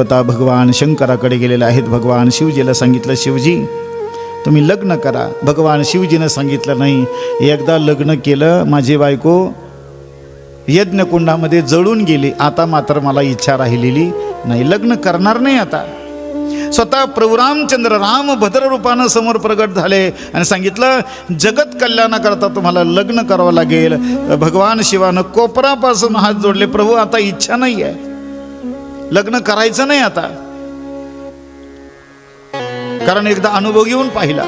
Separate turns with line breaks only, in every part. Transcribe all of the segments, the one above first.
आता भगवान शंकराकडे गेलेले आहेत. भगवान शिवजीला सांगितलं शिवजी तुम्ही लग्न करा. भगवान शिवजीनं सांगितलं नाही एकदा लग्न केलं माझी बायको यज्ञकुंडामध्ये जळून गेली. आता मात्र मला इच्छा राहिलेली नाही. लग्न करणार नाही आता. स्वतः प्रभुरामचंद्र राम भद्र रूपानं समोर प्रगट झाले आणि सांगितलं जगत कल्याणाकरता तुम्हाला लग्न करावं लागेल. भगवान शिवानं कोपरापासून हात जोडले. प्रभू आता इच्छा नाही आहे लग्न करायचं नाही आता. कारण एकदा अनुभव घेऊन पाहिला.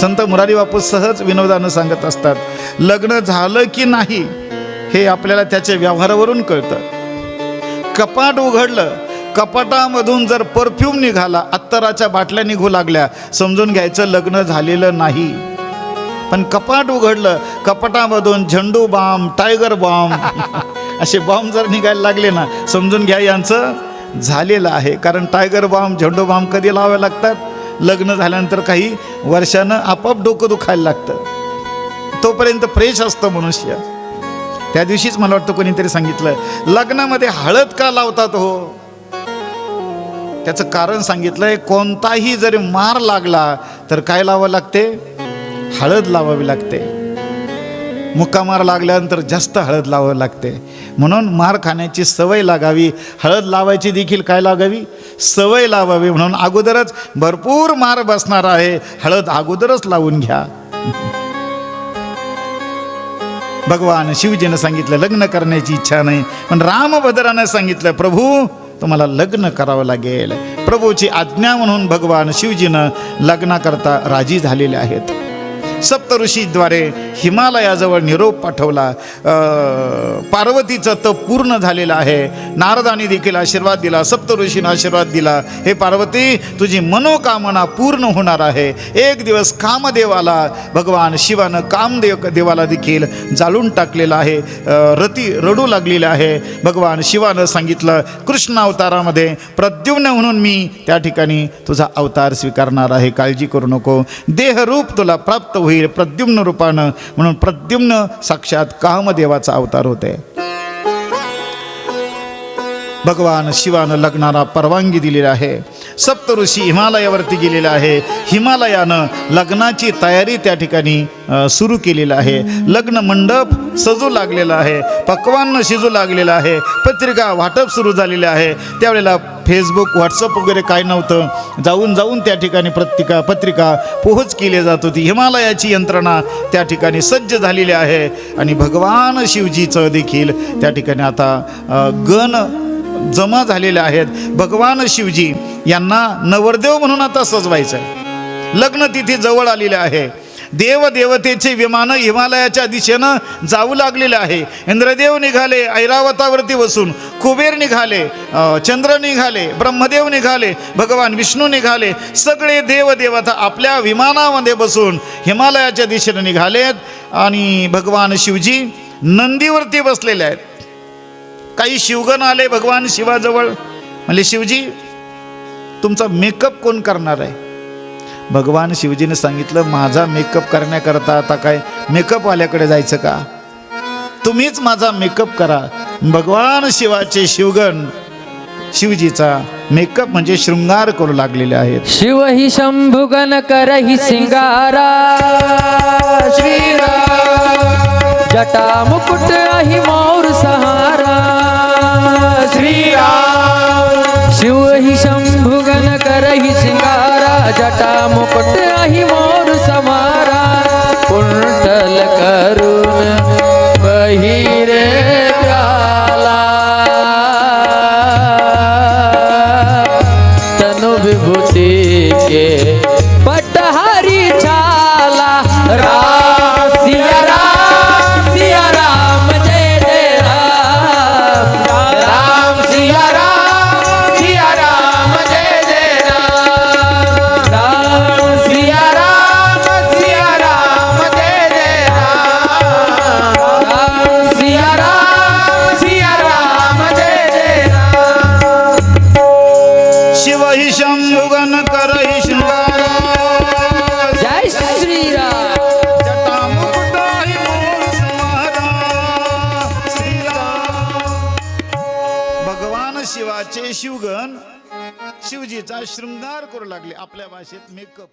संत मुरारी बापू सहज विनोदानं सांगत असतात लग्न झालं की नाही हे आपल्याला त्याच्या व्यवहारावरून कळतं. कपाट उघडलं कपाटामधून जर परफ्यूम निघाला अत्तराच्या बाटल्या निघू लागल्या समजून घ्यायचं लग्न झालेलं नाही. पण कपाट उघडलं कपाटामधून झेंडू बॉम्ब टायगर बॉम्ब असे बॉम्ब जर निघायला लागले ना समजून घ्या यांचं झालेलं आहे. कारण टायगर बॉम्ब झेंडो बॉम्ब कधी लावावे लागतात? लग्न झाल्यानंतर काही वर्षानं आपोआप डोकं दुखायला लागतं. तोपर्यंत फ्रेश असतं मनुष्य. त्या दिवशीच मला वाटतं कोणीतरी सांगितलं लग्नामध्ये हळद का लावतात हो? त्याचं कारण सांगितलंय कोणताही जरी मार लागला तर काय लावावं लागते? हळद लावावी लागते. मुक्कामार लागल्यानंतर जास्त हळद लावावं लागते. म्हणून मार खाण्याची सवय लागावी. हळद लावायची देखील काय लागावी? सवय लावावी म्हणून अगोदरच भरपूर मार बसणार आहे. हळद अगोदरच लावून घ्या. भगवान शिवजीनं सांगितलं लग्न करण्याची इच्छा नाही. पण रामभद्रानं सांगितलं प्रभू तुम्हाला लग्न करावं लागेल. प्रभूची आज्ञा म्हणून भगवान शिवजीनं लग्नाकरता राजी झालेले आहेत. सप्तऋषीद्वारे हिमालयाजवळ निरोप पाठवला. पार्वतीचं तप पूर्ण झालेलं आहे. नारदाने देखील आशीर्वाद दिला सप्तऋषीनं आशीर्वाद दिला. हे पार्वती तुझी मनोकामना पूर्ण होणार आहे. एक दिवस कामदेवाला भगवान शिवानं कामदेव देवाला देखील जाळून टाकलेलं आहे. रती रडू लागलेलं आहे. भगवान शिवानं सांगितलं कृष्ण अवतारामध्ये प्रद्युम्न म्हणून मी त्या ठिकाणी तुझा अवतार स्वीकारणार आहे. काळजी करू नको. देहरूप तुला प्राप्त होईल प्रद्युम्न रूपानं म्हणून प्रद्युम्न साक्षात कामदेवाचा अवतार होते. भगवान शिवानं लग्नाला परवानगी दिलेली आहे. सप्तऋषी हिमालयावरती गेलेला आहे. हिमालयानं लग्नाची तयारी त्या ठिकाणी सुरू केलेलं आहे. लग्न मंडप सजू लागलेला आहे. पकवान शिजू लागलेलं आहे. पत्रिका वाटप सुरू झालेले आहे. त्यावेळेला फेसबुक व्हॉट्सअप वगैरे काय नव्हतं. जाऊन जाऊन त्या ठिकाणी पत्रिका पत्रिका पोहोच केली जात होती. हिमालयाची यंत्रणा त्या ठिकाणी सज्ज झालेली आहे आणि भगवान शिवजीचं देखील त्या ठिकाणी आता गण जमा झालेले आहेत. भगवान शिवजी यांना नवरदेव म्हणून आता सजवायचं आहे लग्न तिथे जवळ आलेले आहे. देवदेवतेचे विमानं हिमालयाच्या दिशेनं जाऊ लागलेले आहे. इंद्रदेव निघाले ऐरावतावरती बसून. कुबेर निघाले चंद्र निघाले ब्रह्मदेव निघाले भगवान विष्णू निघाले सगळे देवदेवता आपल्या विमानामध्ये बसून हिमालयाच्या दिशेने निघालेत आणि भगवान शिवजी नंदीवरती बसलेले आहेत. काही शिवगण आले भगवान शिवाजवळ म्हणले शिवजी तुमचा मेकअप कोण करणार आहे? भगवान शिवजीने सांगितलं माझा मेकअप करण्याकरता आता काय मेकअपवाल्याकडे जायचं का? तुम्हीच माझा मेकअप करा. भगवान शिवाचे शिवगण शिवजीचा मेकअप म्हणजे शृंगार करू लागलेले आहेत.
शिव हि शंभुगन करहि सिंगारा. श्रीराम. जटा मुकुट अहि मोर सहारा. श्रीराम. शिव हि शंभुगन करहि सिंगारा. जटा मुकुट विभूति के हि शंभुगन करहि जय भगवान
शिवाचे शिवगण शिवजीचा शृंगार करू लागले आपल्या भाषेत मेकअप